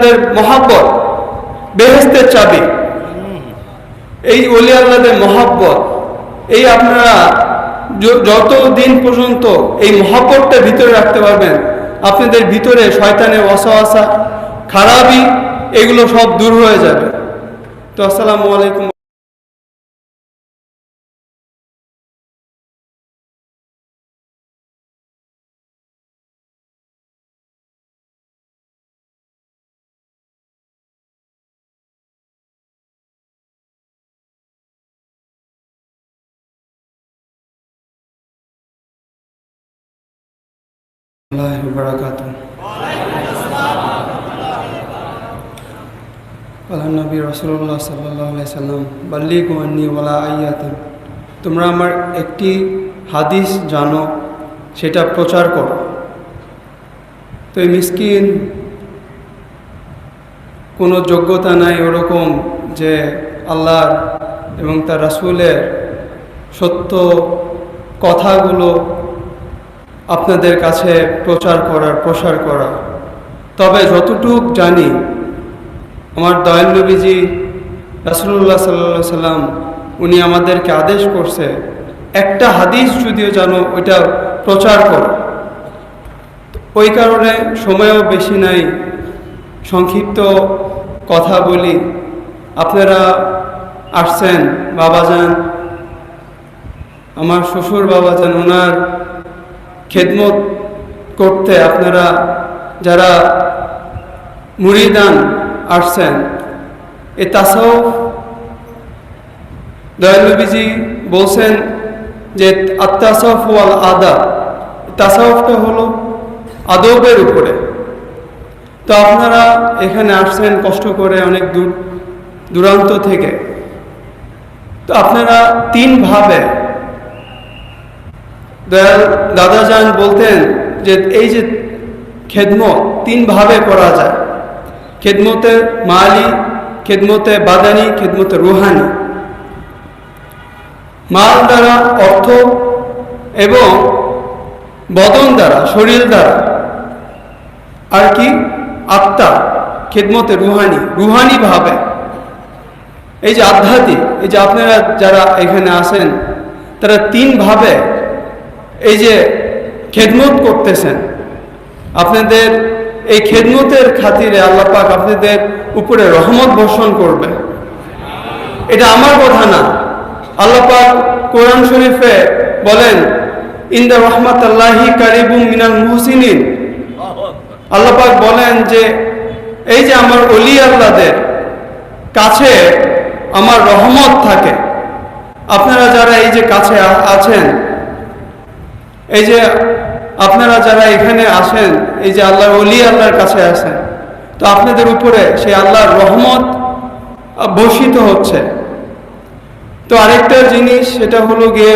আল্লাহদের মহাব্বত, বেহেস্তের চাবি। এই অলি আল্লাহদের মহাব্বত, এই আপনারা যত দিন পর্যন্ত এই মহাব্বতটা ভিতরে রাখতে পারবেন, আপনাদের ভিতরে শয়তানের আসা খারাপই, এগুলো সব দূর হয়ে যাবে। তো আসসালামু আলাইকুম। الله وبركاته قال النبي رسول الله صلى الله عليه وسلم بلغوا عني ولا আইয়াত তোমরা আমার একটি হাদিস জানো সেটা প্রচার করো তো এই মিসকিন কোনো যোগ্যতা নাই ওরকম যে আল্লাহর এবং তার রাসূলের সত্য কথাগুলো আপনাদের কাছে প্রচার করার, প্রসার করা। তবে যতটুক জানি, আমার দয়াল নবীজি রাসুল্লাহ সাল্লা সাল্লাম, উনি আমাদেরকে আদেশ করছে, একটা হাদিস যদিও জানো ওইটা প্রচার করো। ওই কারণে সময়ও বেশি নাই, সংক্ষিপ্ত কথা বলি। আপনারা আসছেন বাবাজান আমার শ্বশুর বাবাজান ওনার খেদমত করতে আপনারা যারা মুরিদান আসছেন, এ তাসাউফ দয়ালুবিজি বলছেন যে আত্মাসফ ওয়াল আদা তাসাউফটা হলো আদবের উপরে। তো আপনারা এখানে আসছেন কষ্ট করে অনেক দূর, দূরান্ত থেকে। তো আপনারা তিনভাবে দয়াল দাদাজান বলতেন যে এই যে খেদমত তিনভাবে করা যায়। খেদমতে মালি, খেদমতে বাদানি, খেদমতে রুহানি। মাল দ্বারা অর্থ এবং বদন দ্বারা, শরীর দ্বারা। আর কি? আত্মা, খেদমতে রুহানি রুহানি ভাবে। এই যে আধ্যাত্মিক, এই যে আপনারা যারা এখানে আসেন তারা তিনভাবে এই যে খেদমত করতেছেন, আপনাদের এই খেদমতের খাতিরে আল্লাহ পাক আপনাদের উপরে রহমত বর্ষণ করবে। এটা আমার কথা না। আল্লাহ পাক কোরআন শরীফে বলেন ইন্দা রহমত আল্লাহি কারিবুম মিনাল মুহসিনিন। আল্লাহ পাক বলেন যে, এই যে আমার অলি আল্লাহদের কাছে আমার রহমত থাকে, আপনারা যারা এই যে কাছে আছেন এই যে আপনারা যারা এখানে আসেন, এই যে আল্লাহর অলি আল্লাহর কাছে আসেন, তো আপনাদের উপরে সেই আল্লাহর রহমত বর্ষিত হচ্ছে। তো আরেকটা জিনিস, সেটা হলো গিয়ে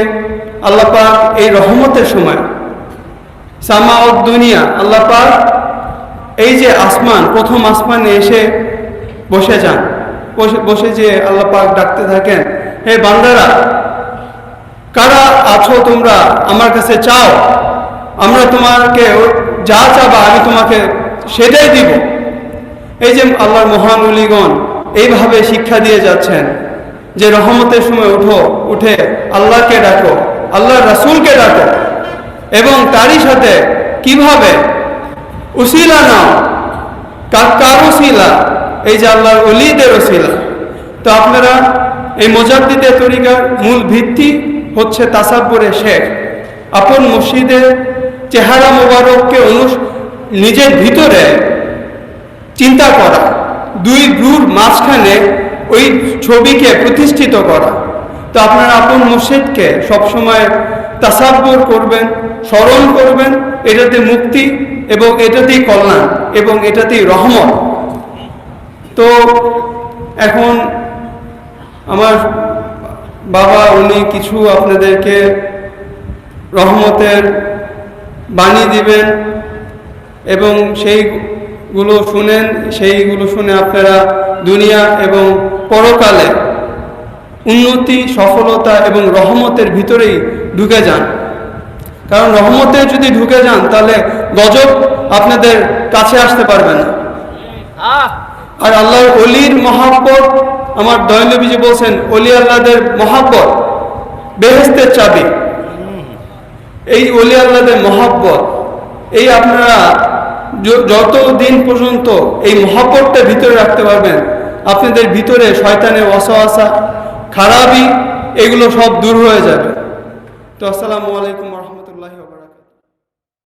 আল্লাহ পাক এই রহমতের সময় সামা ও দুনিয়া, আল্লাহ পাক এই যে আসমান, প্রথম আসমানে এসে বসে যান। বসে বসে যে আল্লাহ পাক ডাকতে থাকেন, হে বান্দারা কারা আছো তোমরা? আমার কাছে চাও। আমরা তোমাকে যা চাবা আমি তোমাকে সেটাই দিব। এই যে আল্লাহর মহান উলিগণ এইভাবে শিক্ষা দিয়ে যাচ্ছেন যে রহমতের সময় উঠো, উঠে আল্লাহকে ডাকো, আল্লাহর রাসূলকে ডাকো এবং তারই সাথে কীভাবে? উসিলা নাও। কার উসিলা? এই যে আল্লাহর অলিদের উসিলা। তো আপনারা এই মোজাদ্দিদের তরিকার মূল ভিত্তি হচ্ছে তাসাব্বুরে শেখ। আপন মসজিদে চেহারা মোবারককে নিজের ভিতরে চিন্তা করা, দুই ভ্রুর মাঝখানে ওই ছবিকে প্রতিষ্ঠিত করা। তো আপনারা আপন মসজিদকে সবসময় তাসাব্বর করবেন, স্মরণ করবেন, এটাতে মুক্তি এবং এটাতেই কল্যাণ এবং এটাতেই রহমত। তো এখন আমার বাবা উনি কিছু আপনাদেরকে রহমতের বাণী দিবেন এবং সেইগুলো শুনেন সেইগুলো শুনে আপনারা দুনিয়া এবং পরকালে উন্নতি সফলতা এবং রহমতের ভিতরেই ঢুকে যান। কারণ রহমতে যদি ঢুকে যান তাহলে গজব আপনাদের কাছে আসতে পারবে না। আর আল্লাহর অলির মহাব্বত আমার দয়নবীজি বলছেন, অলি আল্লাহদের মহাব্বত বেহেস্তের চাবি। এই অলি আল্লাহদের মহাব্বত, এই আপনারা যত দিন পর্যন্ত এই মহাব্বতটা ভিতরে রাখতে পারবেন, আপনাদের ভিতরে শয়তানের অসহাসা খারাপই, এগুলো সব দূর হয়ে যাবে। তো আসসালামু আলাইকুম